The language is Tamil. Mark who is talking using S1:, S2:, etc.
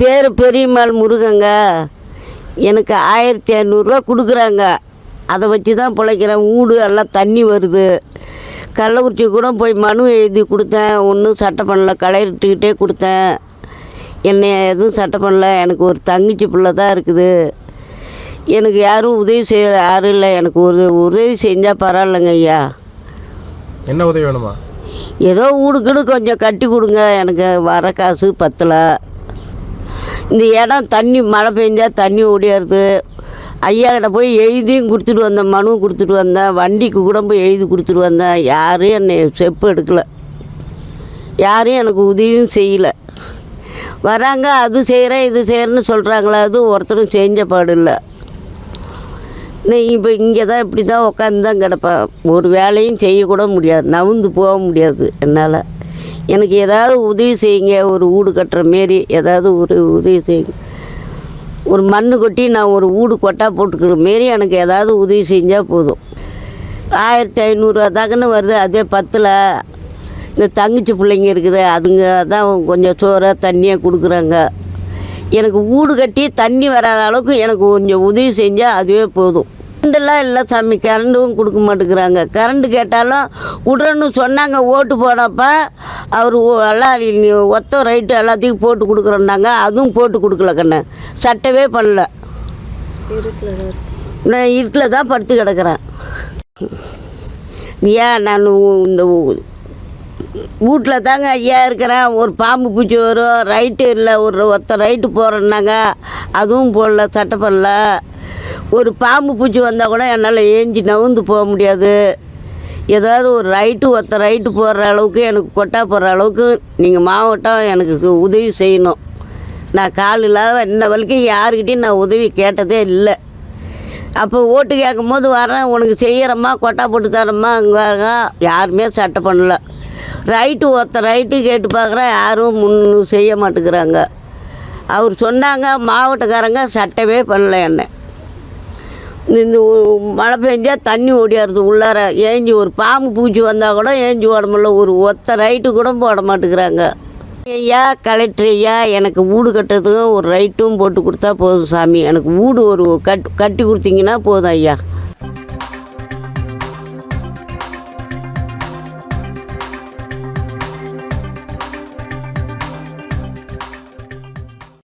S1: பேர் பெரியம்மாள் முருகங்க. எனக்கு ஆயிரத்தி ஐநூறுரூவா கொடுக்குறாங்க. அதை வச்சு தான் பிழைக்கிறேன். வீடு எல்லாம் தண்ணி வருது. கள்ளக்குறிச்சி கூட போய் மனு எழுதி கொடுத்தேன். ஒன்றும் சட்டை பண்ணல. கலையிட்டுக்கிட்டே கொடுத்தேன். என்னை எதுவும் சட்டை பண்ணல. எனக்கு ஒரு தங்கச்சி பிள்ளை தான் இருக்குது. எனக்கு யாரும் உதவி செய்ய யாரும் இல்லை. எனக்கு ஒரு உதவி செஞ்சால் பரவாயில்லைங்க ஐயா.
S2: என்ன உதவி வேணுமா?
S1: ஏதோ வீடு கொஞ்சம் கட்டி கொடுங்க. எனக்கு வர காசு பத்தலை. இந்த இடம் தண்ணி மழை பெஞ்சா தண்ணி ஓடியாருது. ஐயா கிட்ட போய் எழுதியும் கொடுத்துட்டு வந்தேன் மனு கொடுத்துட்டு வந்தேன். வண்டிக்கு கூட போய் எழுதி கொடுத்துட்டு வந்தேன். யாரும் என்னை செப்பு எடுக்கலை. யாரும் எனக்கு உதவியும் செய்யலை. வராங்க அது செய்கிறேன் இது செய்கிறேன்னு சொல்கிறாங்களா அது ஒருத்தரும் செஞ்ச பாடு இல்லை. நான் இப்போ இங்கே தான் இப்படி தான் உட்காந்து தான் கிடப்பேன். ஒரு வேலையும் செய்யக்கூட முடியாது. நவுந்து போக முடியாது என்னால். எனக்கு ஏதாவது உதவி செய்யுங்க ஒரு வீடு கட்டுற மாரி ஏதாவது ஒரு உதவி செய்யுங்க. ஒரு மண்ணு கொட்டி நான் ஒரு வீடு கொட்டா போட்டுக்கிற மாரி எனக்கு ஏதாவது உதவி செஞ்சால் போதும். ஆயிரத்தி ஐநூறுரூவா தாக்குன்னு வருது அதே பத்தில் இந்த தங்கச்சி பிள்ளைங்க இருக்குது அதுங்க தான் கொஞ்சம் சோறாக தண்ணியாக கொடுக்குறாங்க. எனக்கு வீடு கட்டி தண்ணி வராத அளவுக்கு எனக்கு கொஞ்சம் உதவி செஞ்சால் அதுவே போதும். கரண்டெல்லாம் இல்லை சாமி. கரண்டும் கொடுக்க மாட்டேங்கிறாங்க. கரண்டு கேட்டாலும் உடனே சொன்னாங்க ஓட்டு போனப்ப அவர் எல்லாம் ஒத்த ரைட்டு எல்லாத்தையும் போட்டு கொடுக்குறோன்னாங்க. அதுவும் போட்டு கொடுக்கல கண்ணு. சட்டவே பண்ணல. நான் இருட்டில் தான் படுத்து கிடக்குறேன். ஏன் நான் இந்த வீட்டில் தாங்க ஐயா இருக்கிறேன். ஒரு பாம்பு பூச்சி வரும். ரைட்டு இல்லை. ஒரு ஒத்த ரைட்டு போகிறேன்னாங்க அதுவும் போடல. சட்டை பண்ணல ஒரு பாம்பு பூச்சி வந்தால் கூட என்னால் ஏஞ்சி நவுந்து போக முடியாது. ஏதாவது ஒரு ரைட்டு ஒத்த ரைட்டு போடுற அளவுக்கு எனக்கு கொட்டா போடுற அளவுக்கு நீங்கள் மாவட்டம் எனக்கு உதவி செய்யணும். நான் கால் இல்லாத இன்ன வரைக்கும் யாருக்கிட்டையும் நான் உதவி கேட்டதே இல்லை. அப்போ ஓட்டு கேட்கும் போது வரேன் உனக்கு செய்கிறம்மா கொட்டா போட்டு தரம்மா அங்கே யாருமே சட்டை பண்ணல. ரைட்டு ஒருத்த ரைட்டு கேட்டு பார்க்குறேன் யாரும் முன் செய்ய மாட்டேங்கிறாங்க. அவர் சொன்னாங்க மாவட்டக்காரங்க சட்டவே பண்ணல என்ன. இந்த மழை பெஞ்சால் தண்ணி ஓடியாருது உள்ளார. ஏஞ்சி ஒரு பாம்பு பூச்சி வந்தால் கூட ஏஞ்சி ஓட முடியல ஒரு ஒத்த ரைட்டு கூட போட மாட்டேங்கிறாங்க. ஐயா கலெக்டர் ஐயா எனக்கு வீடு கட்டுறதுக்கும் ஒரு ரைட்டும் போட்டு கொடுத்தா போதும் சாமி. எனக்கு வீடு ஒரு கட் கட்டி கொடுத்தீங்கன்னா போதும் ஐயா.